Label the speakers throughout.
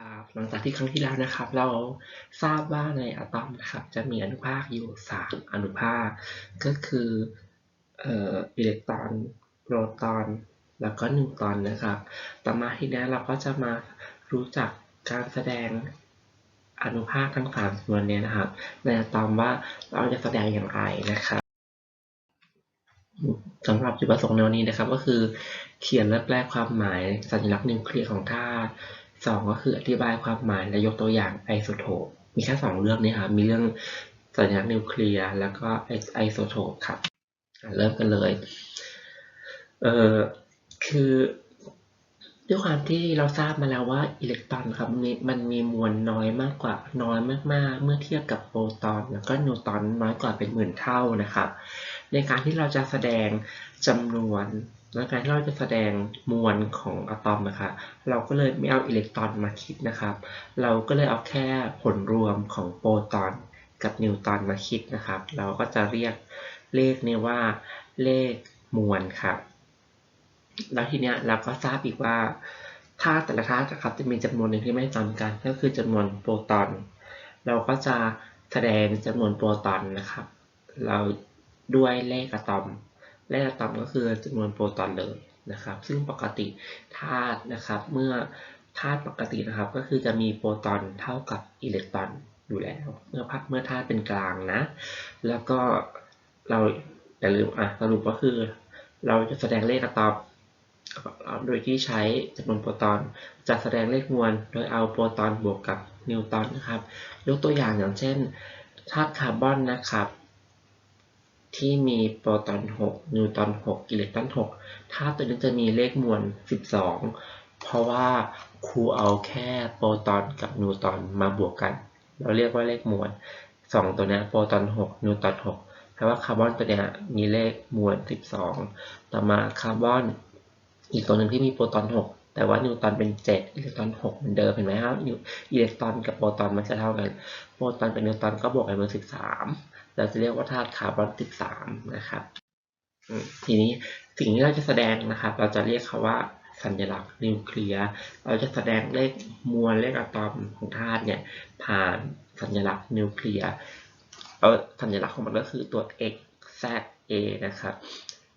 Speaker 1: ครับหลังจากที่ครั้งที่แล้วนะครับ เราทราบว่าในอะตอมนะครับ จะมีอนุภาคอยู่สามอนุภาค ก็คืออิเล็กตรอนโปรตอน แล้วก็นิวตรอนนะครับ ต่อมาทีนี้เราก็จะมารู้จักการแสดงอนุภาคทั้งสามส่วนเนี้นะครับ ในอะตอมว่าเราจะแสดงอย่างไรนะครับสำหรับจุดประสงค์ในวันนี้นะครับ ก็คือเขียนและแปลความหมายสัญลักษณ์นิวเคลียร์ของธาตุ สองก็คืออธิบายความหมายและยกตัวอย่างไอโซโทปมีแค่สองเรื่องนี้ครับมีเรื่องสัญลักษณ์นิวเคลียร์แล้วก็ไอโซโทปครับเริ่มกันเลยเออคือด้วยความที่เราทราบมาแล้วว่าอิเล็กตรอนครับมันมีมันมีมวลน้อยมากกว่าน้อยมากๆ เมื่อเทียบกับโปรตอนแล้วก็นิวตรอนน้อยกว่าเป็นหมื่นเท่านะครับในการที่เราจะแสดงจำนวน และการที่เราจะแสดงมวลของอะตอมนะคะ เราก็เลยไม่เอาอิเล็กตรอนมาคิดนะครับ เราก็เลยเอาแค่ผลรวมของโปรตอนกับนิวตรอนมาคิดนะครับ เราก็จะเรียกเลขนี้ว่าเลขมวลครับ แล้วทีเนี้ยเราก็ทราบอีกว่าธาตุแต่ละธาตุครับจะมีจำนวนหนึ่งที่ไม่จำกัน ก็คือจำนวนโปรตอน เราก็จะแสดงจำนวนโปรตอนนะครับ เราด้วยเลขอะตอม เลขอะตอมก็คือจำนวนโปรตอนเลยนะครับ ซึ่งปกติธาตุนะครับเมื่อธาตุปกตินะครับก็คือจะมีโปรตอนเท่ากับอิเล็กตรอนอยู่แล้ว เมื่อพักเมื่อธาตุเป็นกลางนะ แล้วก็เราอย่าลืมอะสรุปก็คือ เราจะแสดงเลขอะตอมโดยที่ใช้จำนวนโปรตอนจะแสดงเลขมวลโดยเอาโปรตอนบวกกับนิวตอนนะครับ ยกตัวอย่างอย่างเช่นธาตุคาร์บอนนะครับ ที่มีโปรตอน 6 นิวตอน 6 อิเล็กตรอน6ธาตุตัวนี้จะมีเลขมวล 12 เพราะว่าครูเอาแค่โปรตอนกับนิวตอนมาบวกกัน เราเรียกว่าเลขมวล 2 ตัวนี้โปรตอน 6 นิวตอน 6 แปลว่าคาร์บอนตัวนี้มีเลขมวล 12 ต่อมาคาร์บอนอีกตัวหนึ่งที่มีโปรตอน 6แต่ว่านิวตอนเป็น 7 อิเล็กตรอน6เหมือนเดิมเห็นไหมครับอิเล็กตรอนกับโปรตอนมันจะเท่ากัน โปรตอนกับนิวตอนก็บวกกันเป็น13 เราจะเรียกว่าธาตุคาร์บอน 13 นะครับทีนี้สิ่งที่เราจะแสดงนะครับ เราจะเรียกเขาว่าสัญลักษณ์นิวเคลียร์เราจะแสดงเลขมวลเลขอะตอมของธาตุเนี่ยผ่านสัญลักษณ์นิวเคลียร์เออสัญลักษณ์ของมันก็คือตัว x z a นะครับ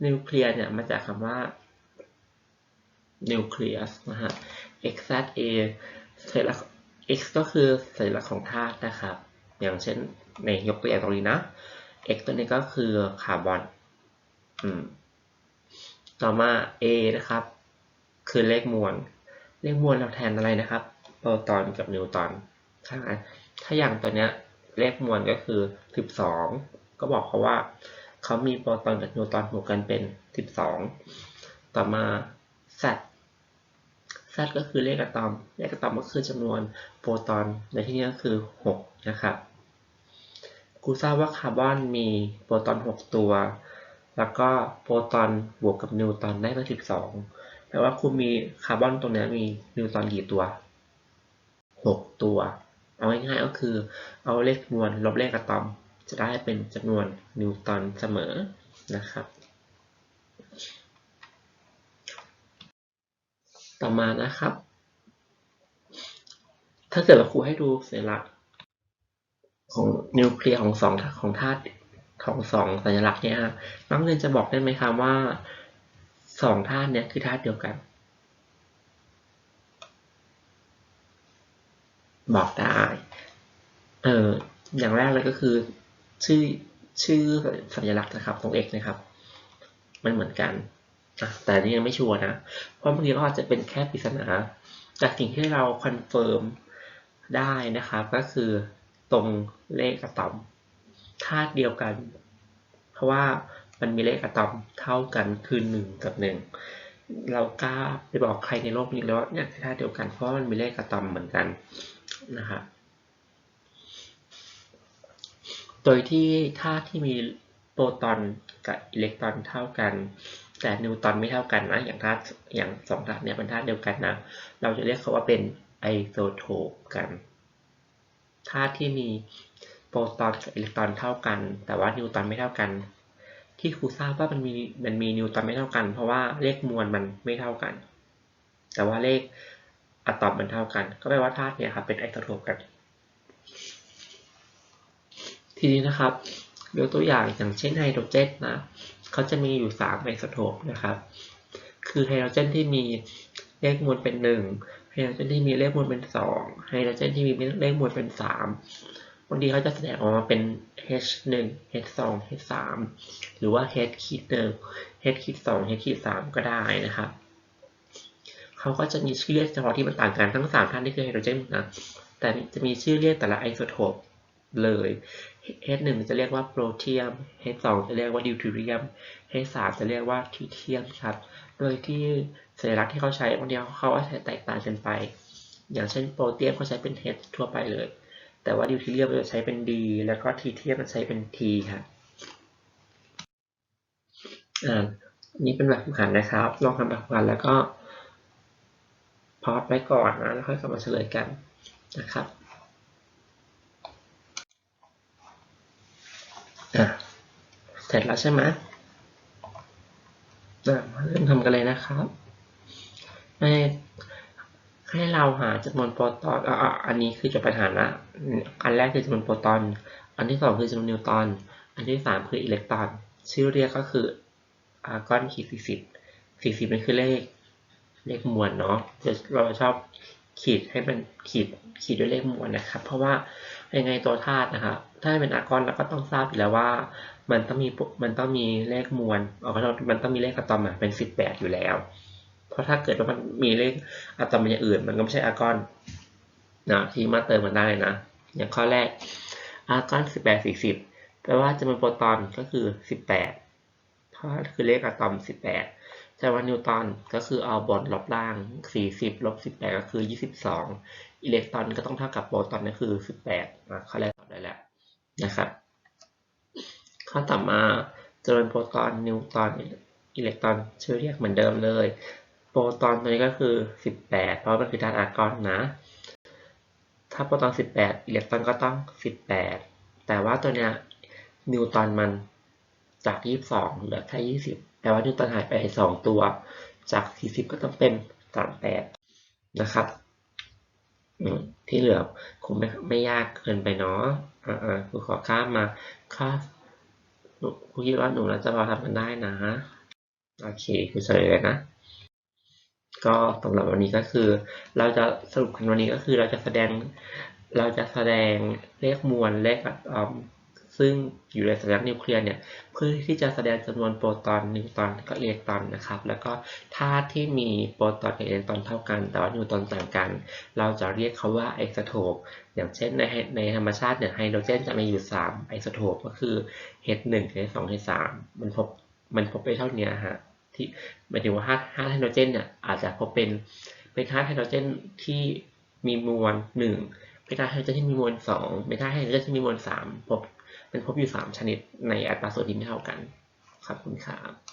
Speaker 1: นิวเคลียร์เนี่ยมาจากคำว่า nucleus นะฮะ x z a สัญลักษณ์ x ก็คือสัญลักษณ์ของธาตุนะครับ อย่างเช่น นยกตัวอย่างตรงนี้นะ x ตัวนี้ก็คือคาร์บอนอืมต่อมา a นะครับ คือเลขมวล เลขมวลเราแทนอะไรนะครับ โปรตอนกับนิวตอนใช่ไหมถ้าอย่างตัวเนี้ยเลขมวลก็คือ 12 ก็บอกเขาว่าเขามีโปรตอนกับนิวตอนบวกกันเป็น 12 ต่อมา z z ก็คือเลขอะตอม เลขอะตอมก็คือจำนวนโปรตอนในที่นี้ก็คือ 6 นะครับ ครูทราบว่าคาร์บอนมีโปรตอน 6 ตัว แล้วก็โปรตอนบวกกับนิวตอนได้เป็น12แปลว่าครูมีคาร์บอนตรงนี้มีนิวตอนกี่ตัว 6 ตัว เอาง่ายๆก็คือ เอาเลขมวลลบเลขอะตอม จะได้เป็นจำนวนนิวตอนเสมอนะครับต่อมานะครับ ถ้าเกิดว่าครูให้ดูสัญลักษณ์ ของนิวเคลียร์ของสองของธาตุของสองสัญลักษณ์เนี่ยน้องเรียนจะบอกได้ไหมครับว่าสองธาตุเนี่ยคือธาตุเดียวกัน บอกได้เอออย่างแรกเลยก็คือชื่อชื่อสัญลักษณ์นะครับตรง x นะครับ มันเหมือนกันแต่นี่ยังไม่ชัวร์นะ เพราะบางทีก็อาจจะเป็นแค่ปริศนาจากสิ่งที่เราคอนเฟิร์มได้นะครับก็คือ ตรงเลขอะตอมธาตุเดียวกัน เพราะว่ามันมีเลขอะตอมเท่ากันคือหนึ่งกับหนึ่งเรากล้าไปบอกใครในโลกนี้แล้วว่าเนี่ยธาตุเดียวกันเพราะมันมีเลขอะตอมเหมือนกันนะครับโดยที่ธาตุที่มีโปรตอนกับอิเล็กตรอนเท่ากัน แต่นิวตรอนไม่เท่ากันนะอย่างธาตุอย่างสองธาตุเนี่ยเป็นธาตุเดียวกันนะ เราจะเรียกเขาว่าเป็นไอโซโทปกัน ธาตุที่มีโปรตอนกับอิเล็กตรอนเท่ากัน แต่ว่านิวตอนไม่เท่ากัน ที่ครูทราบว่ามันมีมันมีนิวตอนไม่เท่ากัน เพราะว่าเลขมวลมันไม่เท่ากัน แต่ว่าเลขอะตอมมันเท่ากัน ก็แปลว่าธาตุเนี่ยครับเป็นไอโซโทปกัน ทีนี้นะครับยกตัวอย่างอย่างเช่นไฮโดรเจนนะเขาจะมีอยู่3ไอโซโทปนะครับ คือไฮโดรเจนที่มีเลขมวลเป็น 1 ไฮโดรเจนที่มีเลขมวลเป็น2ไฮโดรเจนที่มีเลขมวลเป็น3บางทีเขาจะแสดงออกมาเป็น H1 H2 H3 หรือว่า H ขีด1 H ขีด2 H ขีด3ก็ได้นะครับเขาก็จะมีชื่อเรียกเฉพาะที่มันต่างกันทั้ง3ท่านที่คือไฮโดรเจนนะแต่จะมีชื่อเรียกแต่ละไอโซโทปเลย H1 จะเรียกว่าโปรเทียม H2 จะเรียกว่าดิวทีเรียม H3 จะเรียกว่าทริเทียมครับ โดยที่ สัญลักษณ์ที่เขาใช้บางทีเขาใช้แตกต่างกันไป อย่างเช่นโปรเทียมเขาใช้เป็น H ทั่วไปเลย แต่ว่าดิวทีเรียมจะใช้เป็น D แล้วก็ทริเทียมจะใช้เป็น T ครับอ่านี่เป็นแบบฝึกหัดนะครับ ลองทำแบบฝึกหัดแล้วก็พอดไว้ก่อนนะแล้วค่อยกลับมาเฉลยกันนะครับอะเสร็จแล้วใช่ไหมอะมาเริ่มทำกันเลยนะครับ ให้ให้ เราหาจำนวนโปรตอนอะอันนี้คือจบปัญหาละอันแรกคือจำนวนโปรตอน อันที่สองคือจำนวนนิวตอน อันที่สามคืออิเล็กตรอน ชื่อเรียกก็คืออาร์กอนขีดสี่สิบสี่สิบนี่คือเลข เลขมวลเนาะจะเราชอบขีดให้มันขีดขีดด้วยเลขมวลนะครับ เพราะว่ายังไงตัวธาตุนะครับถ้าเป็นอะตอมเราก็ต้องทราบอยู่แล้วว่า มันต้องมีมันต้องมีเลขมวลอ๋อมันต้องมีเลขอะตอมอะเป็นสิบแปดอยู่แล้ว เพราะถ้าเกิดว่ามันมีเลขอะตอมอย่างอื่น มันก็ไม่ใช่อะกอนนะที่มาเติมมันได้นะ อย่างข้อแรกอะกอนสิบแปดสี่สิบแปลว่าจำนวนโปรตอนก็คือสิบแปดเพราะคือเลขอะตอมสิบแปดจำนวนนิวตอนก็คือเอาบนลบล่าง 40ลบ18 ก็คือ 22 อิเล็กตรอนก็ต้องเท่ากับโปรตอนก็คือ 18นะข้อแรกตอบได้แล้วนะครับ ข้อต่อมาจำนวนโปรตอนนิวตอนอิเล็กตรอนชื่อเรียกเหมือนเดิมเลย โปรตอนตัวนี้ก็คือ 18 เพราะมันคือธาตุอาร์กอนนะ ถ้าโปรตอน 18 อิเล็กตรอนก็ต้อง 18 แต่ว่าตัวเนี้ยนิวตอนมันจาก 22 เหลือแค่ 20 แปลว่านิวตันหายไปสองตัว จาก 40 ก็ต้องเป็น 38 นะครับ ที่เหลือคงไม่ไม่ยากเกินไปเนาะ อ่าๆครูขอข้ามมาข้าครูคิดว่าหนูน่าจะพอทำกันได้นะ โอเคครูเฉลยเลยนะ ก็สำหรับวันนี้ก็คือ เราจะสรุปกันวันนี้ก็คือเราจะแสดงเราจะแสดงเลขมวลเลขออมซึ่งอยู่ในสัญลักษณ์นิวเคลียร์เนี่ยเพื่อที่จะแสดงจำนวนโปรตอนนิวตอนก็อิเล็กตรอนนะครับ แล้วก็ธาตุที่มีโปรตอนกับอิเล็กตรอนเท่ากัน แต่ว่านิวตรอนต่างกัน เราจะเรียกเขาว่าไอโซโทปอย่างเช่นในในธรรมชาติเนี่ยไฮโดรเจนจะมีอยู่3ไอโซโทปก็คือ H1 H2 H3 มันพบมันพบไปเท่านี้ฮะ ที่หมายถึงว่าธาตุธาตุไฮโดรเจนเนี่ยอาจจะพบเป็นเป็นธาตุไฮโดรเจนที่มีมวลหนึ่งเป็นธาตุไฮโดรเจนที่มีมวลสองเป็นธาตุไฮโดรเจนที่มีมวลสามพบเป็นพบอยู่สามชนิดในอัตราส่วนที่ไม่เท่ากันครับคุณครับ